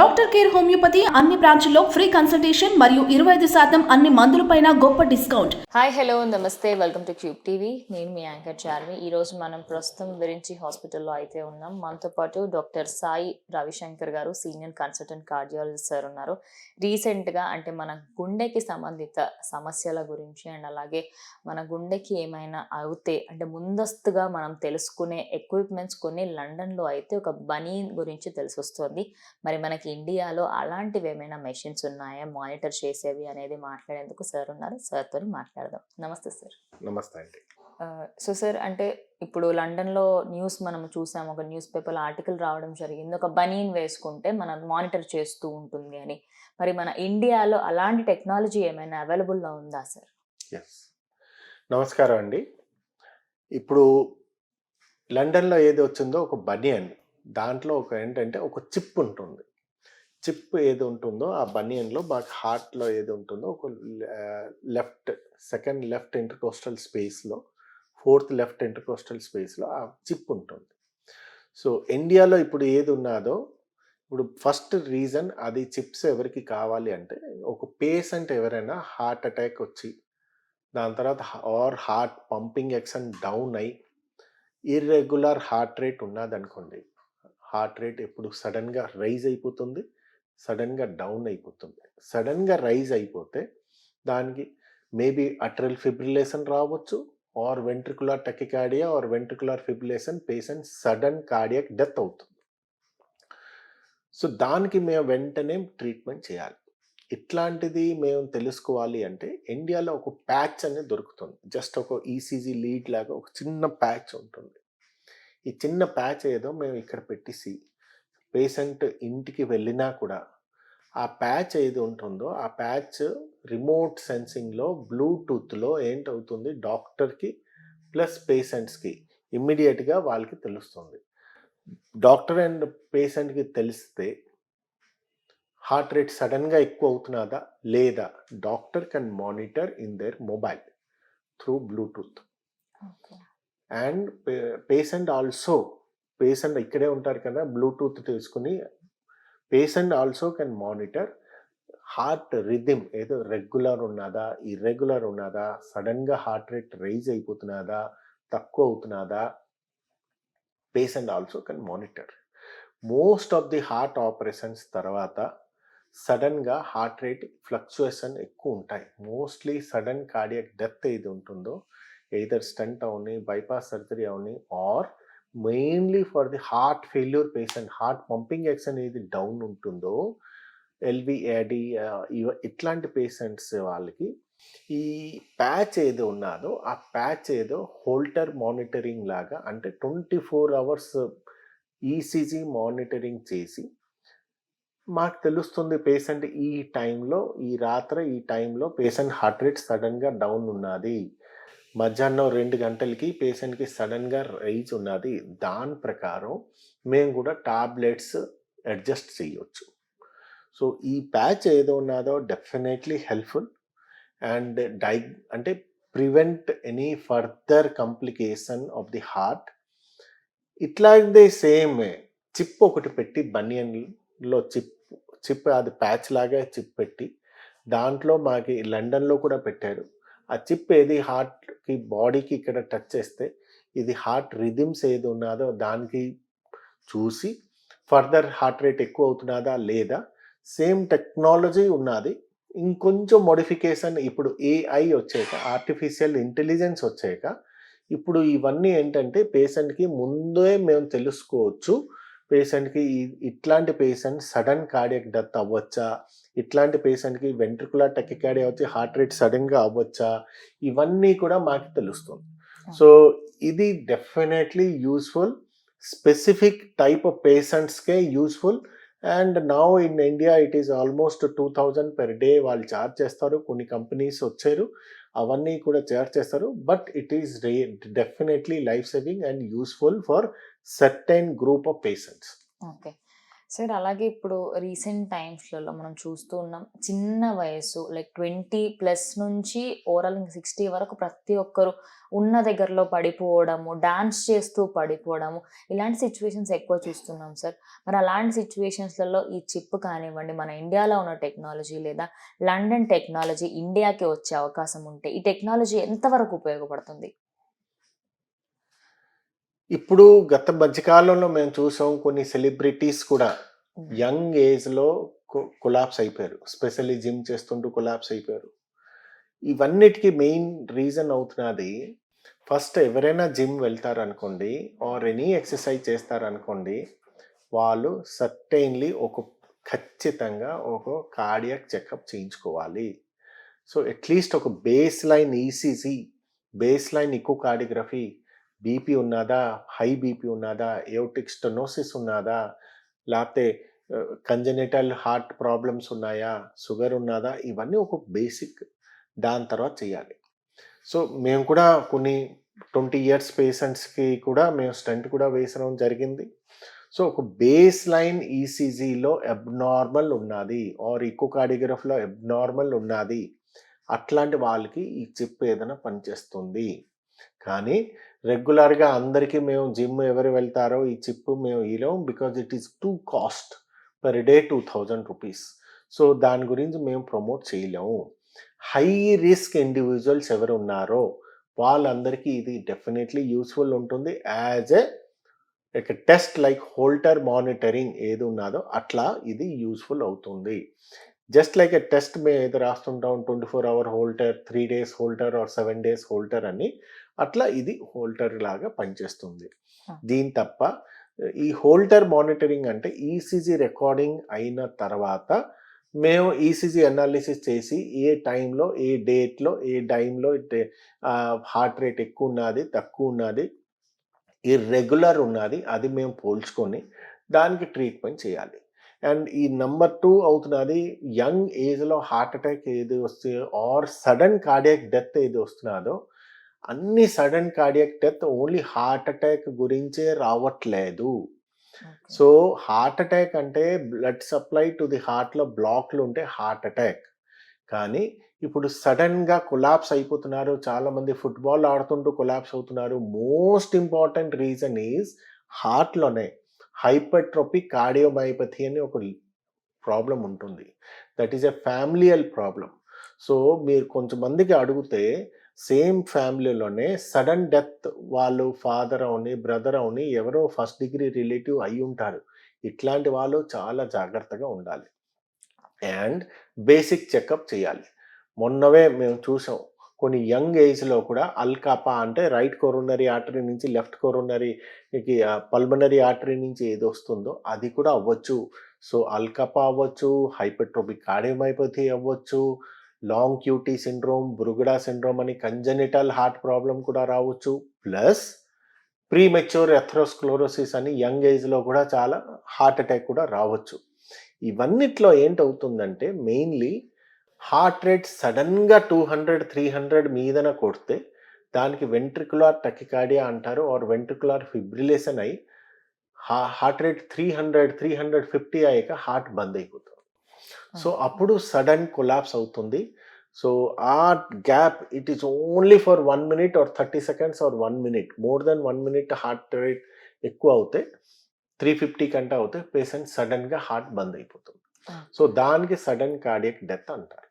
Doctor care homeopathy అన్ని బ్రాంచ్ల్లో free consultation మరియు ఇరవై ఐదు శాతం అన్ని మందులపైన గొప్ప డిస్కౌంట్. హాయ్ హలో నమస్తే. Welcome to cube TV. నేను మీ యాంకర్ చార్మి ఈ రోజు మనం ప్రస్తుతం విరించి హాస్పిటల్లో అయితే ఉన్నాం. మనతో పాటు డాక్టర్ సాయి రవిశంకర్ గారు సీనియర్ కన్సల్టెంట్ కార్డియాలజిస్ట్ సార్ ఉన్నారు. రీసెంట్గా అంటే మన గుండెకి సంబంధిత సమస్యల గురించి అండ్ అలాగే మన గుండెకి ఏమైనా అవుతే అంటే ముందస్తుగా మనం తెలుసుకునే ఎక్విప్మెంట్స్ కొన్ని లండన్లో అయితే ఒక బనీన్ గురించి తెలిసొస్తుంది. మరి మనకి ఇండియాలో అలాంటివి ఏమైనా మెషిన్స్ ఉన్నాయా? మానిటర్ చేసేవి అనేది మాట్లాడేందుకు సార్ ఉన్నారు. సార్తో మాట్లాడదాం. నమస్తే సార్. నమస్తే అండి. సో సార్ అంటే ఇప్పుడు లండన్లో న్యూస్ మనం చూసాం. ఒక న్యూస్ పేపర్లో ఆర్టికల్ రావడం జరిగింది. ఒక బనీన్ వేసుకుంటే మనం మానిటర్ చేస్తూ ఉంటుంది అని. మరి మన ఇండియాలో అలాంటి టెక్నాలజీ ఏమైనా అవైలబుల్లో ఉందా సార్? ఎస్ నమస్కారం అండి. ఇప్పుడు లండన్లో ఏది వచ్చిందో ఒక బనియన్. దాంట్లో ఒక ఏంటంటే ఒక చిప్ ఉంటుంది. చిప్ ఏది ఉంటుందో ఆ బనియన్లో మాకు హార్ట్లో ఏది ఉంటుందో ఒక లెఫ్ట్ సెకండ్ లెఫ్ట్ ఇంటర్కోస్టల్ స్పేస్లో ఫోర్త్ లెఫ్ట్ ఇంటర్కోస్టల్ స్పేస్లో ఆ చిప్ ఉంటుంది. సో ఇండియాలో ఇప్పుడు ఏది ఉన్నదో ఇప్పుడు ఫస్ట్ రీజన్ అది చిప్స్ ఎవరికి కావాలి అంటే ఒక పేషెంట్ ఎవరైనా హార్ట్ అటాక్ వచ్చి దాని తర్వాత or heart pumping action down అయి ఇర్రెగ్యులర్ హార్ట్ రేట్ ఉన్నదనుకోండి హార్ట్ రేట్ ఎప్పుడు సడన్గా రైజ్ అయిపోతుంది. సడన్గా డౌన్ అయిపోతుంది. సడన్గా రైజ్ అయిపోతే దానికి మేబీ అట్రల్ ఫిబ్రిలేషన్ రావచ్చు or ventricular tachycardia or ventricular fibrillation patient sudden cardiac death అవుతుంది. సో దానికి మేము వెంటనే ట్రీట్మెంట్ చేయాలి. ఇట్లాంటిది మేము తెలుసుకోవాలి అంటే ఇండియాలో ఒక ప్యాచ్ అనేది దొరుకుతుంది. జస్ట్ ఒక ఈసీజీ లీడ్ లాగా ఒక చిన్న ప్యాచ్ ఉంటుంది. ఈ చిన్న ప్యాచ్ ఏదో మేము ఇక్కడ పెట్టేసి పేషెంట్ ఇంటికి వెళ్ళినా కూడా ఆ ప్యాచ్ ఏది ఉంటుందో ఆ ప్యాచ్ రిమోట్ సెన్సింగ్లో బ్లూటూత్లో ఏంటవుతుంది? డాక్టర్కి ప్లస్ పేషెంట్స్కి ఇమ్మీడియట్గా వాళ్ళకి తెలుస్తుంది. డాక్టర్ అండ్ పేషెంట్కి తెలిస్తే హార్ట్ రేట్ సడన్గా ఎక్కువ అవుతున్నదా లేదా? Doctor can monitor in their mobile through Bluetooth. And patient also patient ఇక్కడే ఉంటారు కదా బ్లూటూత్ తీసుకుని patient also can monitor heart rhythm ఏదో రెగ్యులర్ ఉన్నదా ఇర్రెగ్యులర్ ఉన్నదా సడన్గా హార్ట్ రేట్ రైజ్ అయిపోతున్నదా తక్కువ అవుతున్నదా patient also can monitor. Most of the heart operations తర్వాత సడన్గా హార్ట్ రేట్ ఫ్లక్చుయేషన్ ఎక్కువ ఉంటాయి. మోస్ట్లీ సడన్ కార్డియక్ డెత్ ఏది ఉంటుందో ఎయిదర్ స్టంట్ అవని bypass surgery Avani or mainly for the heart failure patient heart pumping action ఏది down ఉంటుందో LVAD ఇవ ఇట్లాంటి పేషెంట్స్ వాళ్ళకి ఈ ప్యాచ్ ఏదో ఉన్నదో ఆ ప్యాచ్ ఏదో హోల్టర్ మానిటరింగ్ లాగా అంటే twenty four hours ECG monitoring చేసి మాకు తెలుస్తుంది పేషెంట్ ఈ టైంలో ఈ రాత్రి ఈ టైంలో పేషెంట్ హార్ట్ రేట్ సడన్గా డౌన్ ఉన్నది. మధ్యాహ్నం రెండు గంటలకి పేషెంట్కి సడన్గా రైజ్ ఉన్నది. దాని ప్రకారం మేము కూడా టాబ్లెట్స్ అడ్జస్ట్ చేయొచ్చు. సో ఈ ప్యాచ్ ఏదో ఉన్నదో డెఫినెట్లీ హెల్ప్ఫుల్. అండ్ డై అంటే prevent any further complication of the heart. ఇట్లాంటిదే same. Chip ఒకటి పెట్టి బనియన్లో చిప్ చిప్ అది ప్యాచ్ లాగా చిప్ పెట్టి దాంట్లో మాకి లండన్లో కూడా పెట్టారు. ఆ చిప్ ఏది హార్ట్కి బాడీకి ఇక్కడ టచ్ చేస్తే ఇది హార్ట్ రిథిమ్స్ ఏది ఉన్నదో దానికి చూసి ఫర్దర్ హార్ట్ రేట్ ఎక్కువ అవుతున్నదా లేదా? సేమ్ టెక్నాలజీ ఉన్నది. ఇంకొంచెం మోడిఫికేషన్ ఇప్పుడు ఏఐ వచ్చాక ఆర్టిఫిషియల్ ఇంటెలిజెన్స్ వచ్చాక ఇప్పుడు ఇవన్నీ ఏంటంటే పేషెంట్కి ముందే మేము తెలుసుకోవచ్చు. పేషెంట్కి ఇట్లాంటి పేషెంట్ సడన్ కార్డియక్ డెత్ అవ్వచ్చా? ఇట్లాంటి పేషెంట్కి వెంట్రికులర్ టెకికార్డియా వచ్చి హార్ట్ రేట్ సడన్గా అవ్వచ్చా? ఇవన్నీ కూడా మాకు తెలుస్తుంది. సో ఇది definitely useful. Specific type of పేషెంట్స్కే useful. And now in India it is almost two thousand per day వాళ్ళు చార్జ్ చేస్తారు. కొన్ని కంపెనీస్ వచ్చారు. అవన్నీ కూడా తయారు చేస్తారు. But it is definitely life saving and useful for certain group of patients. Okay. Sir అలాగే ఇప్పుడు రీసెంట్ టైమ్స్లలో మనం చూస్తూ ఉన్నాం చిన్న వయసు లైక్ ట్వంటీ ప్లస్ నుంచి ఓవరాల్ ఇంకా సిక్స్టీ వరకు ప్రతి ఒక్కరు ఉన్న దగ్గరలో పడిపోవడము డాన్స్ చేస్తూ పడిపోవడము ఇలాంటి సిచ్యువేషన్స్ ఎక్కువ చూస్తున్నాం సార్. మరి అలాంటి సిచ్యువేషన్స్లలో ఈ చిప్ కానివ్వండి మన ఇండియాలో ఉన్న టెక్నాలజీ లేదా లండన్ టెక్నాలజీ ఇండియాకి వచ్చే అవకాశం ఉంటే ఈ టెక్నాలజీ ఎంతవరకు ఉపయోగపడుతుంది? ఇప్పుడు గత మధ్యకాలంలో మేము చూసాం కొన్ని సెలబ్రిటీస్ కూడా యంగ్ ఏజ్లో కొలాప్స్ అయిపోయారు. స్పెషల్లీ జిమ్ చేస్తుంటూ కొలాప్స్ అయిపోయారు. ఇవన్నిటికీ మెయిన్ రీజన్ అవుతున్నది ఫస్ట్ ఎవరైనా జిమ్ వెళ్తారనుకోండి ఆర్ ఎనీ ఎక్సర్సైజ్ చేస్తారనుకోండి వాళ్ళు సర్టైన్లీ ఒక ఖచ్చితంగా ఒక కార్డియాక్ చెకప్ చేయించుకోవాలి. సో అట్లీస్ట్ ఒక base line ECG base line echo cardiography BP ఉన్నదా? హై బీపీ ఉన్నదా? ఏయోటిక్ స్టెనోసిస్ ఉన్నదా? లేకపోతే కంజెనిటల్ హార్ట్ ప్రాబ్లమ్స్ ఉన్నాయా? షుగర్ ఉన్నదా? ఇవన్నీ ఒక బేసిక్ దాని తర్వాత చేయాలి. సో మేము కూడా కొన్ని ట్వంటీ ఇయర్స్ పేషెంట్స్కి కూడా మేము స్టంట్ కూడా వేసడం జరిగింది. సో ఒక బేస్ లైన్ ఈసీజీలో అబ్నార్మల్ ఉన్నది. ఆర్ ఇకోకార్డియోగ్రఫీలో అబ్నార్మల్ ఉన్నది. అట్లాంటి వాళ్ళకి ఈ చిప్ ఏదైనా పనిచేస్తుంది. కానీ రెగ్యులర్గా అందరికీ మేము జిమ్ ఎవరు వెళ్తారో ఈ చిప్ మేము ఇలాం because it is too cost per day two thousand rupees. So దాని గురించి మేము ప్రమోట్ చేయలేము. హై రిస్క్ ఇండివిజువల్స్ ఎవరు ఉన్నారో వాళ్ళందరికీ ఇది డెఫినెట్లీ యూస్ఫుల్ ఉంటుంది. As a like test like Holter monitoring ఏది ఉన్నదో అట్లా ఇది యూస్ఫుల్ అవుతుంది. జస్ట్ లైక్ ఎ టెస్ట్ మేము ఏదో రాస్తుంటాం twenty four hour Holter three days Holter or seven days Holter అని అట్లా ఇది హోల్టర్ లాగా పనిచేస్తుంది. దీని తప్ప ఈ హోల్టర్ మానిటరింగ్ అంటే ఈసీజీ రికార్డింగ్ అయిన తర్వాత మేము ఈసీజీ అనాలిసిస్ చేసి ఏ టైంలో ఏ డేట్లో ఏ టైంలో హార్ట్ రేట్ ఎక్కువ ఉన్నది తక్కువ ఉన్నది ఇర్రెగ్యులర్ ఉన్నది అది మేము పోల్చుకొని దానికి ట్రీట్మెంట్ చేయాలి అండ్ ఈ నెంబర్ టూ అవుతున్నది యంగ్ ఏజ్లో హార్ట్ అటాక్ ఏది వస్తే ఆర్ సడన్ కార్డియాక్ డెత్ ఏది వస్తున్నదో అన్ని sudden cardiac death only heart attack గురించే రావట్లేదు. సో హార్ట్ అటాక్ అంటే బ్లడ్ సప్లై టు ది హార్ట్లో బ్లాక్లు ఉంటే హార్ట్ అటాక్. కానీ ఇప్పుడు సడన్గా కొలాప్స్ అయిపోతున్నారు చాలామంది ఫుట్బాల్ ఆడుతుంటూ కొలాప్స్ అవుతున్నారు. మోస్ట్ ఇంపార్టెంట్ రీజన్ ఈజ్ హార్ట్లోనే హైపర్ట్రోపిక్ కార్డియోమైపథీ అని ఒక ప్రాబ్లం ఉంటుంది. That is a familial problem so మీరు కొంతమందికి అడిగితే సేమ్ ఫ్యామిలీలోనే సడన్ డెత్ వాళ్ళు ఫాదర్ అవని బ్రదర్ అవని ఎవరో ఫస్ట్ డిగ్రీ రిలేటివ్ అయి ఉంటారు ఇట్లాంటి వాళ్ళు చాలా జాగ్రత్తగా ఉండాలి. అండ్ బేసిక్ చెకప్ చేయాలి. మొన్నవే మేము చూసాం. కొన్ని యంగ్ ఏజ్లో కూడా అల్కాపా అంటే రైట్ కొరోనరీ ఆర్టరీ నుంచి లెఫ్ట్ కొరోనరీకి పల్మనరీ ఆర్టరీ నుంచి ఏది వస్తుందో అది కూడా అవ్వచ్చు. సో అల్కపా అవ్వచ్చు హైపర్ట్రోపిక్ కార్డియోమైపతి అవ్వచ్చు long QT syndrome Brugada syndrome అని కంజనిటల్ హార్ట్ ప్రాబ్లం కూడా రావచ్చు. ప్లస్ ప్రీమెచ్యూర్ ఎథ్రోస్క్లోరోసిస్ అని యంగ్ ఏజ్లో కూడా చాలా హార్ట్ అటాక్ కూడా రావచ్చు. ఇవన్నిట్లో ఏంటవుతుందంటే మెయిన్లీ హార్ట్ రేట్ సడన్గా టూ హండ్రెడ్ త్రీ హండ్రెడ్ మీదన కొడితే దానికి వెంట్రికులార్ టకికాడియా అంటారు ఆర్ వెంట్రికులార్ ఫిబ్రిలేషన్ అయి heart rate three hundred three hundred fifty అయ్యాక హార్ట్ బంద్ అయిపోతుంది. సో అప్పుడు సడన్ కొలాప్స్ అవుతుంది. సో ఆ gap it is only for one minute or thirty seconds or one minute. More then one minute heart rate ఎక్కువ అవుతే three fifty కంటే అవుతే పేషెంట్ సడన్గా హార్ట్ బంద్ అయిపోతుంది. సో దానికి సడన్ కార్డియక్ డెత్ అంటారు.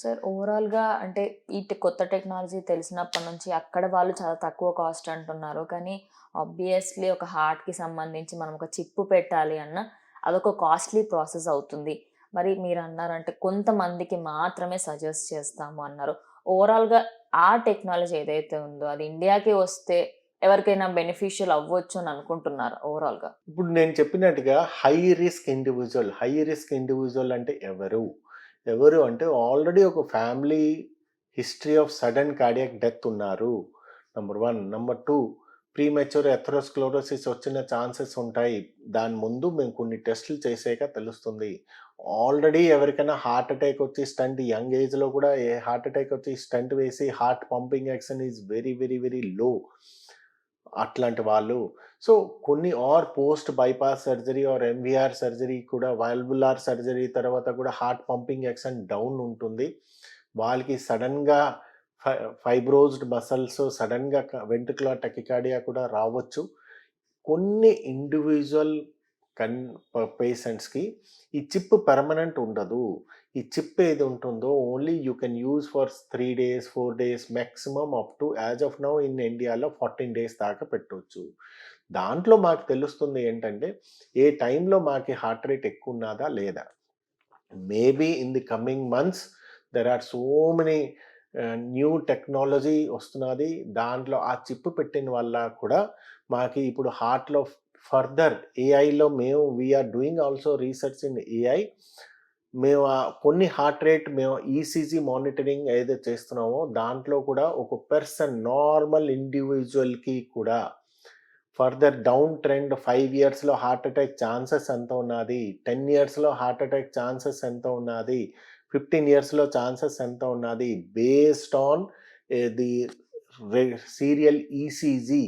సార్ ఓవరాల్గా అంటే ఈ కొత్త టెక్నాలజీ తెలిసినప్పటి నుంచి అక్కడ వాళ్ళు చాలా తక్కువ కాస్ట్ అంటున్నారు. కానీ ఆబ్వియస్లీ ఒక హార్ట్కి సంబంధించి మనం ఒక చిప్పు పెట్టాలి అన్న అదొక కాస్ట్లీ ప్రాసెస్ అవుతుంది. మరి మీరు అన్నారంటే కొంతమందికి మాత్రమే సజెస్ట్ చేస్తాము అన్నారు. ఓవరాల్గా ఆ టెక్నాలజీ ఏదైతే ఉందో అది ఇండియాకి వస్తే ఎవరికైనా బెనిఫిషియల్ అవ్వచ్చు అని అనుకుంటున్నారు ఓవరాల్గా ఇప్పుడు నేను చెప్పినట్టుగా high risk individual high risk individual అంటే ఎవరు? ఎవరు అంటే ఆల్రెడీ ఒక family history of sudden cardiac death ఉన్నారు. Number one number two premature atherosclerosis వచ్చిన ఛాన్సెస్ ఉంటాయి. దాని ముందు మేము కొన్ని టెస్టులు చేసాక తెలుస్తుంది. ఆల్రెడీ ఎవరికైనా హార్ట్ అటాక్ వచ్చి స్టంట్ యంగ్ ఏజ్లో కూడా ఏ హార్ట్ అటాక్ వచ్చి స్టంట్ వేసి heart pumping action is very very very low అట్లాంటి వాళ్ళు. సో కొన్ని or post bypass surgery or MVR surgery కూడా వాల్బులార్ సర్జరీ తర్వాత కూడా హార్ట్ పంపింగ్ యాక్షన్ డౌన్ ఉంటుంది. వాళ్ళకి సడన్గా ఫైబ్రోజ్డ్ మసల్స్ సడన్గా వెంట్రుకల టెకికాడియా కూడా రావచ్చు. కొన్ని ఇండివిజువల్ కన్ పేషెంట్స్కి ఈ చిప్ పెర్మనెంట్ ఉండదు. ఈ చిప్ ఏది ఉంటుందో only you can use for three days four days maximum up to as of now in ఇండియాలో ఫార్టీన్ డేస్ దాకా పెట్టవచ్చు దాంట్లో మాకు తెలుస్తుంది ఏంటంటే ఏ టైంలో మాకు హార్ట్ రేట్ ఎక్కువ ఉన్నదా లేదా? Maybe in the coming months there are so many new technology వస్తున్నది. దాంట్లో ఆ చిప్ పెట్టిన వల్ల కూడా మాకు ఇప్పుడు హార్ట్లో ఫర్దర్ ఏఐలో మేము we're doing also research in AI మేము కొన్ని హార్ట్ రేట్ మేము ఈసీజీ మానిటరింగ్ ఏదైతే చేస్తున్నామో దాంట్లో కూడా ఒక పర్సన్ నార్మల్ ఇండివిజువల్కి కూడా ఫర్దర్ డౌన్ ట్రెండ్ ఫైవ్ ఇయర్స్లో హార్ట్ అటాక్ ఛాన్సెస్ ఎంత ఉన్నది టెన్ ఇయర్స్లో హార్ట్ అటాక్ ఛాన్సెస్ ఎంత ఉన్నది ఫిఫ్టీన్ ఇయర్స్లో ఛాన్సెస్ ఎంత ఉన్నది based on the serial ECG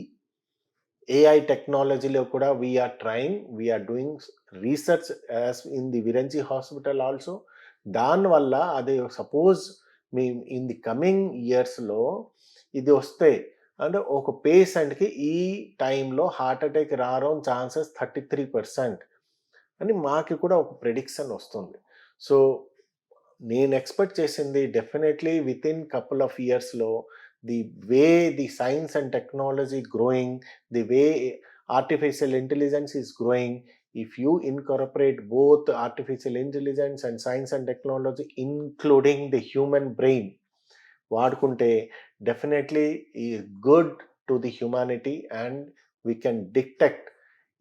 AI టెక్నాలజీలో కూడా we're trying we're doing research as in the Virinchi hospital also దానివల్ల అది సపోజ్ మీ ఇన్ ది కమింగ్ ఇయర్స్లో ఇది వస్తే అంటే ఒక పేషెంట్కి ఈ టైంలో హార్ట్ అటాక్ రావడం ఛాన్సెస్ థర్టీ త్రీ పర్సెంట్ అని మాకు కూడా ఒక ప్రిడిక్షన్ వస్తుంది. సో నేను ఎక్స్పెక్ట్ చేసింది definitely with in couple of ఇయర్స్లో the way the science and technology growing the way artificial intelligence is growing if you incorporate both artificial intelligence and science and technology including the human brain వాడుకుంటే definitely ఈ good to the humanity and we can detect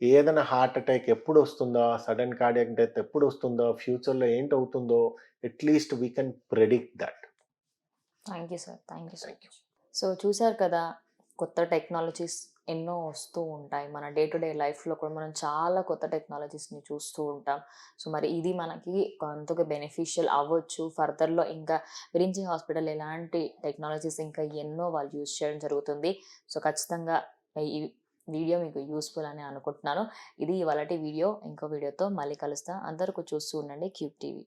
ఏదైనా heart attack ఎప్పుడు వస్తుందో sudden cardiac death ఎప్పుడు వస్తుందో ఫ్యూచర్లో ఏంటి అవుతుందో at least we can predict that thank you sir thank you Thank much so చూసారు కదా కొత్త టెక్నాలజీస్ ఎన్నో వస్తూ ఉంటాయి. మన డే టు డే లైఫ్లో కూడా మనం చాలా కొత్త టెక్నాలజీస్ని చూస్తూ ఉంటాం. సో మరి ఇది మనకి కొంతగా బెనిఫిషియల్ అవ్వచ్చు. ఫర్దర్లో ఇంకా విరించి హాస్పిటల్ ఎలాంటి టెక్నాలజీస్ ఇంకా ఎన్నో వాళ్ళు యూజ్ చేయడం జరుగుతుంది. సో ఖచ్చితంగా ఈ వీడియో మీకు యూస్ఫుల్ అని అనుకుంటున్నాను. ఇది ఇవాళ వీడియో. ఇంకో వీడియోతో మళ్ళీ కలుస్తా. అందరికీ చూస్తూ ఉండండి క్యూబ్ టీవీ.